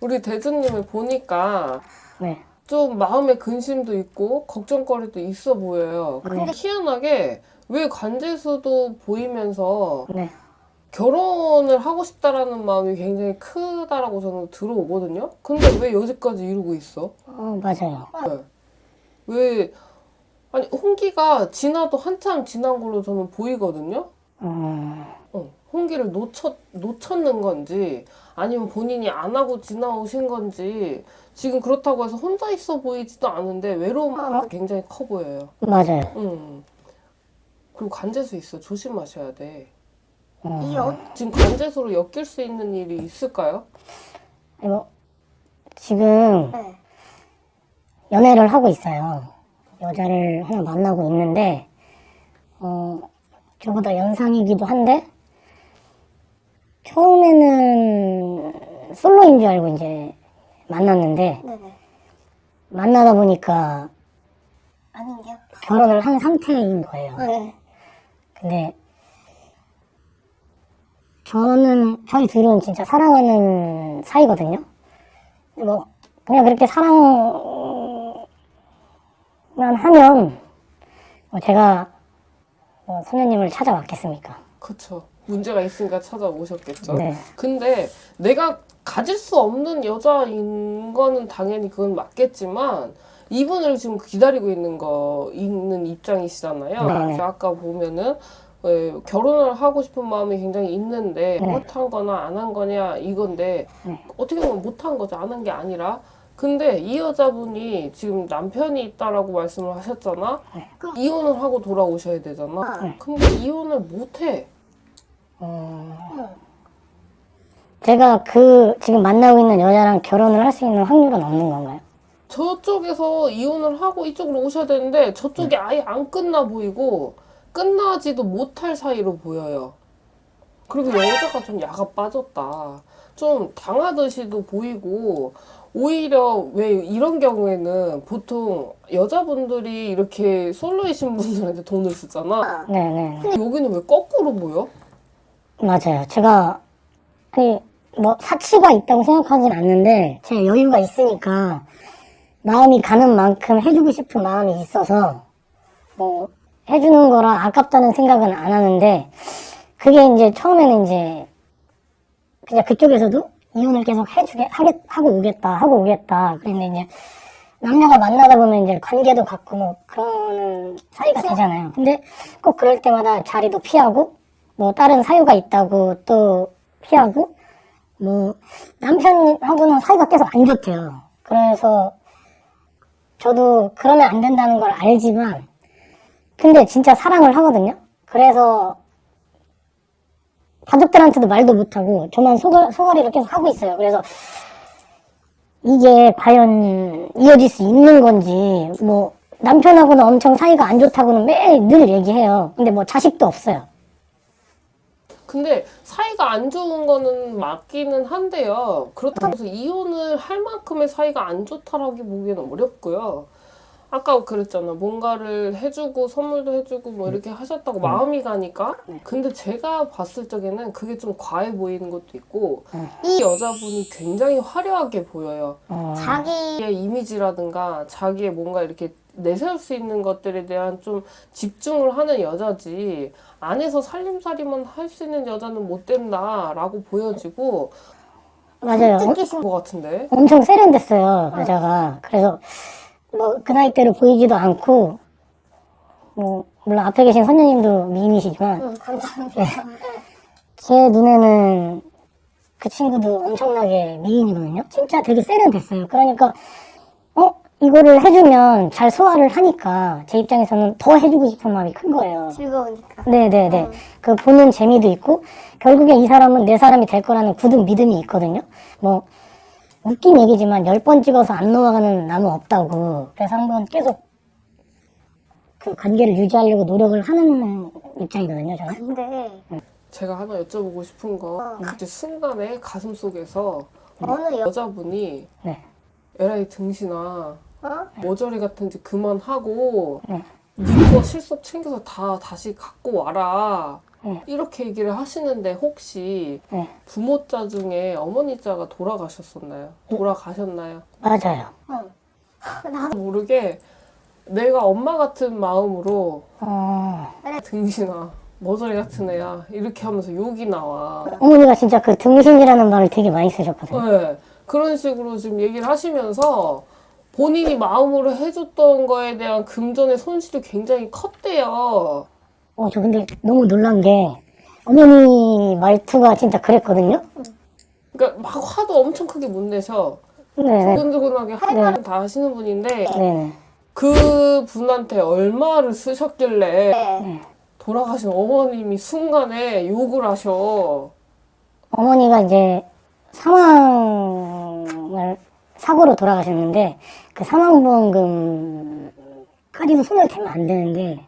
우리 대주님을 보니까 네. 좀 마음에 근심도 있고 걱정거리도 있어 보여요. 근데 네. 희한하게 왜 관제수도 보이면서 네. 결혼을 하고 싶다라는 마음이 굉장히 크다라고 저는 들어오거든요. 근데 왜 여지까지 이러고 있어? 어, 맞아요. 네. 왜 아니 홍기가 지나도 한참 지난 걸로 저는 보이거든요. 음, 어, 홍기를 놓쳤 놓쳤는 건지 아니면 본인이 안 하고 지나오신 건지 지금 그렇다고 해서 혼자 있어 보이지도 않은데 외로움이 굉장히 커 보여요. 맞아요. 음. 그리고 관제수 있어 조심하셔야 돼. 음. 이 어, 지금 관제수로 엮일 수 있는 일이 있을까요? 이거 지금 네. 연애를 하고 있어요. 여자를 하나 만나고 있는데, 어, 저보다 연상이기도 한데, 처음에는 솔로인 줄 알고 이제 만났는데, 네네. 만나다 보니까 아닌데요? 결혼을 한 상태인 거예요. 네. 근데 저는 저희 둘은 진짜 사랑하는 사이거든요. 뭐 그냥 그렇게 사랑만 하면 뭐 제가 뭐 소녀님을 찾아왔겠습니까? 그쵸. 문제가 있으니까 찾아오셨겠죠. 네. 근데 내가 가질 수 없는 여자인 거는 당연히 그건 맞겠지만 이분을 지금 기다리고 있는 거 있는 입장이시잖아요. 네. 그래서 아까 보면은 왜 결혼을 하고 싶은 마음이 굉장히 있는데 네. 못한 거나 안 한 거냐 이건데 네. 어떻게 보면 못한 거죠. 안 한 게 아니라 근데 이 여자분이 지금 남편이 있다라고 말씀을 하셨잖아. 네. 이혼을 하고 돌아오셔야 되잖아. 네. 근데 이혼을 못 해. 제가 그 지금 만나고 있는 여자랑 결혼을 할 수 있는 확률은 없는 건가요? 저쪽에서 이혼을 하고 이쪽으로 오셔야 되는데 저쪽이 아예 안 끝나 보이고 끝나지도 못할 사이로 보여요. 그리고 여자가 좀 야가 빠졌다. 좀 당하듯이도 보이고 오히려 왜 이런 경우에는 보통 여자분들이 이렇게 솔로이신 분들한테 돈을 쓰잖아. 네네 근데 여기는 왜 거꾸로 보여? 맞아요. 제가 아니 뭐 사치가 있다고 생각하진 않는데 제 여유가 있으니까 마음이 가는 만큼 해주고 싶은 마음이 있어서 뭐 해주는 거라 아깝다는 생각은 안 하는데 그게 이제 처음에는 이제 그냥 그쪽에서도 이혼을 계속 해주게 하겠 하고 오겠다 하고 오겠다 그런데 이제 남녀가 만나다 보면 이제 관계도 갖고 뭐 그러는 사이가 되잖아요. 근데 꼭 그럴 때마다 자리도 피하고 뭐 다른 사유가 있다고 또 피하고 뭐 남편하고는 사이가 계속 안 좋대요. 그래서 저도 그러면 안 된다는 걸 알지만 근데 진짜 사랑을 하거든요. 그래서 가족들한테도 말도 못하고 저만 소걸, 소거리를 계속 하고 있어요. 그래서 이게 과연 이어질 수 있는 건지 뭐 남편하고는 엄청 사이가 안 좋다고는 매일 늘 얘기해요. 근데 뭐 자식도 없어요. 근데 사이가 안 좋은 거는 맞기는 한데요. 그렇다고 해서 이혼을 할 만큼의 사이가 안 좋다라고 보기에는 어렵고요. 아까 그랬잖아. 뭔가를 해주고 선물도 해주고 뭐 이렇게 하셨다고 마음이 가니까. 근데 제가 봤을 적에는 그게 좀 과해 보이는 것도 있고 이 여자분이 굉장히 화려하게 보여요. 어, 자기 자기의 이미지라든가 자기의 뭔가 이렇게 내세울 수 있는 것들에 대한 좀 집중을 하는 여자지 안에서 살림살이만 할 수 있는 여자는 못 된다라고 보여지고 맞아요. 뜻깊으신 것 같은데? 엄청 세련됐어요 여자가. 그래서 뭐 그 나이대로 보이지도 않고 뭐 물론 앞에 계신 선녀님도 미인이시지만 응, 감사합니다. 제 눈에는 그 친구도 엄청나게 미인이거든요. 진짜 되게 세련됐어요. 그러니까 어 이거를 해주면 잘 소화를 하니까 제 입장에서는 더 해주고 싶은 마음이 큰 거예요 즐거우니까. 네네네. 그 보는 재미도 있고, 결국에 이 사람은 내 사람이 될 거라는 굳은 믿음이 있거든요. 뭐, 웃긴 얘기지만 열 번 찍어서 안 넘어가는 나무 없다고. 그래서 한번 계속 그 관계를 유지하려고 노력을 하는 입장이거든요, 저는. 근데 제가 하나 여쭤보고 싶은 거 그때 순간에 가슴 속에서 어느 여 여자분이 네. 에라이 등신아 어? 모조리 같은지 그만하고 네. 니거 실속 챙겨서 다 다시 갖고 와라. 네. 이렇게 얘기를 하시는데 혹시 네. 부모자 중에 어머니자가 돌아가셨었나요? 돌아가셨나요? 맞아요. 응. 나 모르게 내가 엄마 같은 마음으로 어, 등신아 머저리 같은 애야 이렇게 하면서 욕이 나와. 어머니가 진짜 그 등신이라는 말을 되게 많이 쓰셨거든요. 네. 그런 식으로 지금 얘기를 하시면서 본인이 마음으로 해줬던 거에 대한 금전의 손실이 굉장히 컸대요. 어, 저 근데 너무 놀란 게 어머니 말투가 진짜 그랬거든요. 그러니까 막 화도 엄청 크게 못 내셔. 두근두근하게 할 말은 다 하시는 분인데 네네. 그 분한테 얼마를 쓰셨길래 네. 돌아가신 어머님이 순간에 욕을 하셔. 어머니가 이제 사망을 사고로 돌아가셨는데 그 사망보험금까지도 손을 대면 안 되는데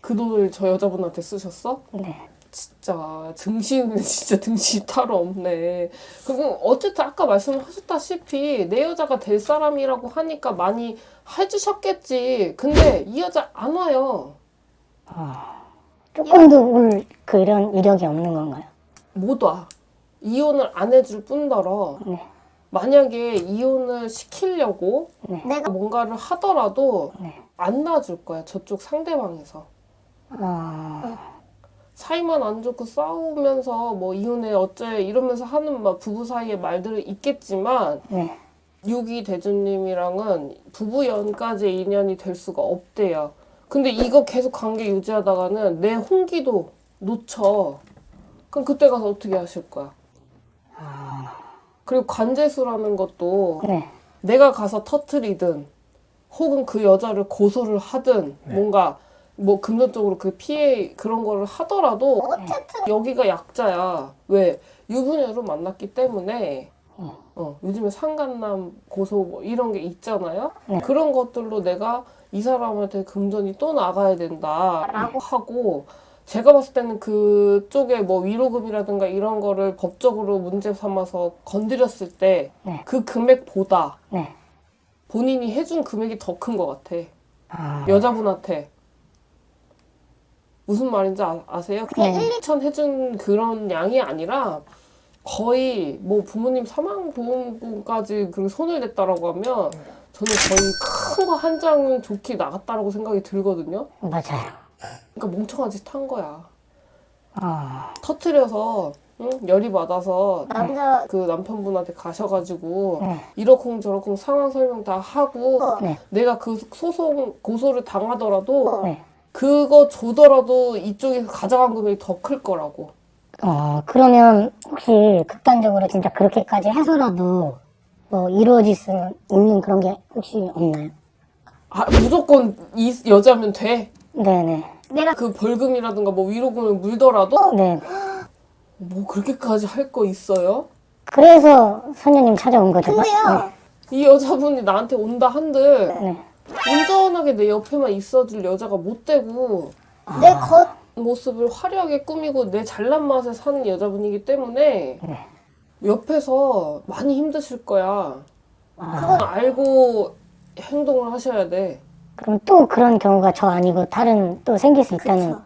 그 돈을 저 여자분한테 쓰셨어? 네. 진짜 등신은 진짜 등신 따로 없네. 그리고 어쨌든 아까 말씀하셨다시피 내 여자가 될 사람이라고 하니까 많이 해주셨겠지. 근데 이 여자 안 와요. 조금도 올 그 이런 이력이 없는 건가요? 못 와. 이혼을 안 해줄 뿐더러 네. 만약에 이혼을 시키려고 내가 뭔가를 하더라도 네. 안 놔줄 거야. 저쪽 상대방에서. 어, 사이만 안 좋고 싸우면서 뭐 이혼해 어째 이러면서 하는 막 부부 사이의 말들은 있겠지만 네. 유기 대주님이랑은 부부 연까지 인연이 될 수가 없대요. 근데 이거 계속 관계 유지하다가는 내 홍기도 놓쳐. 그럼 그때 가서 어떻게 하실 거야? 그리고 관제수라는 것도 네. 내가 가서 터트리든 혹은 그 여자를 고소를 하든 뭔가 뭐 금전적으로 그 피해 그런 거를 하더라도 어쨌든 여기가 약자야. 왜? 유부녀로 만났기 때문에 어, 요즘에 상간남 고소 뭐 이런 게 있잖아요. 네. 그런 것들로 내가 이 사람한테 금전이 또 나가야 된다라고 하고 제가 봤을 때는 그쪽에 뭐 위로금이라든가 이런 거를 법적으로 문제 삼아서 건드렸을 때그 네. 금액보다 네. 본인이 해준 금액이 더 큰 것 같아. 아, 여자분한테. 무슨 말인지 아, 세요 네. 1, 2천 해준 그런 양이 아니라 거의 뭐 부모님 사망보험금까지 그 손을 댔다라고 하면 저는 거의 큰 거 한 장은 좋게 나갔다라고 생각이 들거든요. 맞아요. 그러니까 멍청한 짓 한 거야. 어, 터트려서 응? 열이 받아서 남자 그 남편분한테 가셔가지고 네. 이러쿵 저러쿵 상황 설명 다 하고 네. 내가 그 소송 고소를 당하더라도 네. 그거 줘더라도 이쪽에서 가져간 금액이 더 클 거라고. 어, 그러면 혹시 극단적으로 진짜 그렇게까지 해서라도 뭐 이루어질 수 있는 그런 게 혹시 없나요? 아 무조건 이 여자면 돼. 네네. 내가 그 벌금이라든가 뭐 위로금을 물더라도 네. 뭐 그렇게까지 할 거 있어요? 그래서 선녀님 찾아온 거죠. 근데요 이 여자분이 나한테 온다 한들 네. 온전하게 내 옆에만 있어줄 여자가 못 되고 내 겉 모습을 화려하게 꾸미고 내 잘난 맛에 사는 여자분이기 때문에 네. 옆에서 많이 힘드실 거야. 아, 그건 알고 행동을 하셔야 돼. 그럼 또 그런 경우가 저 아니고 다른 또 생길 수 있다는. 그쵸.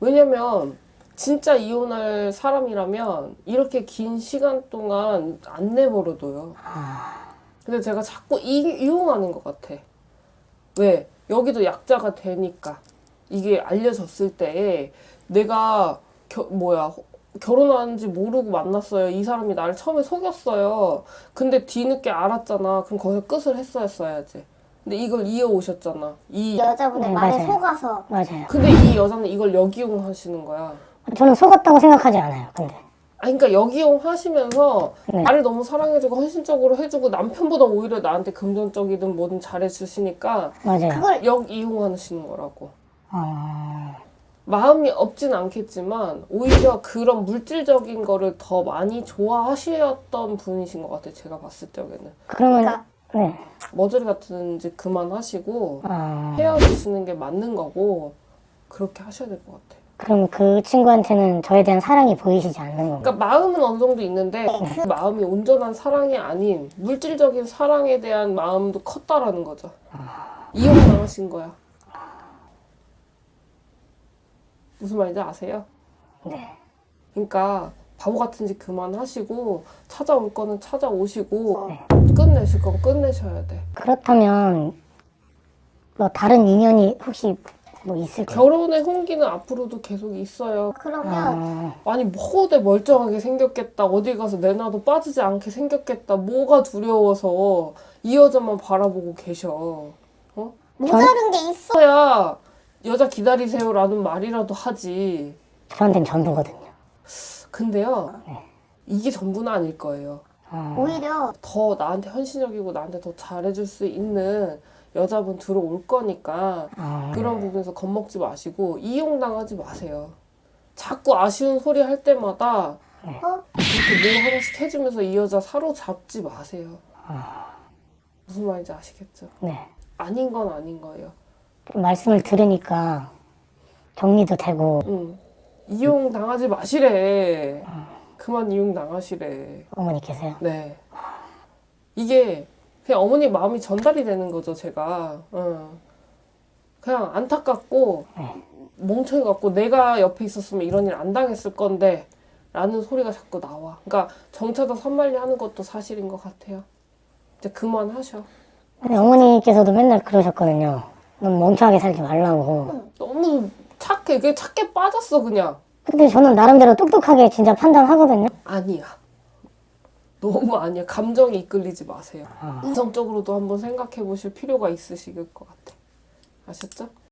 왜냐면 진짜 이혼할 사람이라면 이렇게 긴 시간 동안 안 내버려둬요. 근데 제가 자꾸 이, 이용하는 것 같아. 왜? 여기도 약자가 되니까. 이게 알려졌을 때 내가 겨, 뭐야 호- 결혼하는지 모르고 만났어요. 이 사람이 나를 처음에 속였어요. 근데 뒤늦게 알았잖아. 그럼 거기서 끝을 했어야지. 근데 이걸 이어오셨잖아. 이 여자분의 네, 말에 맞아요. 속아서 맞아요. 근데 이 여자는 이걸 역이용하시는 거야. 저는 속았다고 생각하지 않아요. 근데. 아, 그러니까 역이용 하시면서 네. 나를 너무 사랑해주고 헌신적으로 해주고 남편보다 오히려 나한테 금전적이든 뭐든 잘해주시니까 맞아요. 그걸 역이용하시는 거라고. 어, 마음이 없진 않겠지만 오히려 그런 물질적인 거를 더 많이 좋아하셨던 분이신 것 같아요. 제가 봤을 적에는. 그러면, 그러니까 네. 머저리 같은 짓 그만하시고 어, 헤어지시는 게 맞는 거고 그렇게 하셔야 될 것 같아요. 그럼 그 친구한테는 저에 대한 사랑이 보이시지 않는 건가요? 그러니까 마음은 어느 정도 있는데 그 마음이 온전한 사랑이 아닌 물질적인 사랑에 대한 마음도 컸다라는 거죠. 이용당하신 거야. 무슨 말인지 아세요? 네. 그러니까 바보 같은 짓 그만하시고 찾아올 거는 찾아오시고 네. 끝내실 건 끝내셔야 돼. 그렇다면 뭐 다른 인연이 혹시 뭐 있을까요? 결혼의 홍기는 앞으로도 계속 있어요. 그러면 아, 아니 뭐대 멀쩡하게 생겼겠다. 어디 가서 내놔도 빠지지 않게 생겼겠다. 뭐가 두려워서 이 여자만 바라보고 계셔. 모자른 게 있어. 있어야 여자 기다리세요라는 말이라도 하지. 저한테는 전부거든요. 근데요. 이게 전부는 아닐 거예요. 아, 오히려 더 나한테 헌신적이고 나한테 더 잘해줄 수 있는 여자분 들어올 거니까 아, 그런 부분에서 겁먹지 마시고 이용당하지 마세요. 자꾸 아쉬운 소리 할 때마다 어? 이렇게 뭐 하나씩 해주면서 이 여자 사로잡지 마세요. 무슨 말인지 아시겠죠? 네. 아닌 건 아닌 거예요. 말씀을 들으니까 정리도 되고 응. 이용 당하지 마시래. 그만 이용 당하시래. 어머니께서요. 네. 이게 그냥 어머니 마음이 전달이 되는 거죠, 제가. 응. 그냥 안타깝고 네. 멍청이 같고 내가 옆에 있었으면 이런 일 안 당했을 건데 라는 소리가 자꾸 나와. 그러니까 정체다 선말리 하는 것도 사실인 것 같아요. 이제 그만하셔. 근데 어머니께서도 맨날 그러셨거든요. 넌 멍청하게 살지 말라고. 너무 착해. 그게 착해 빠졌어, 그냥. 근데 저는 나름대로 똑똑하게 진짜 판단하거든요. 아니야. 너무 아니야. 감정에 이끌리지 마세요. 이성적으로도 한번 생각해 보실 필요가 있으실 것 같아. 아셨죠?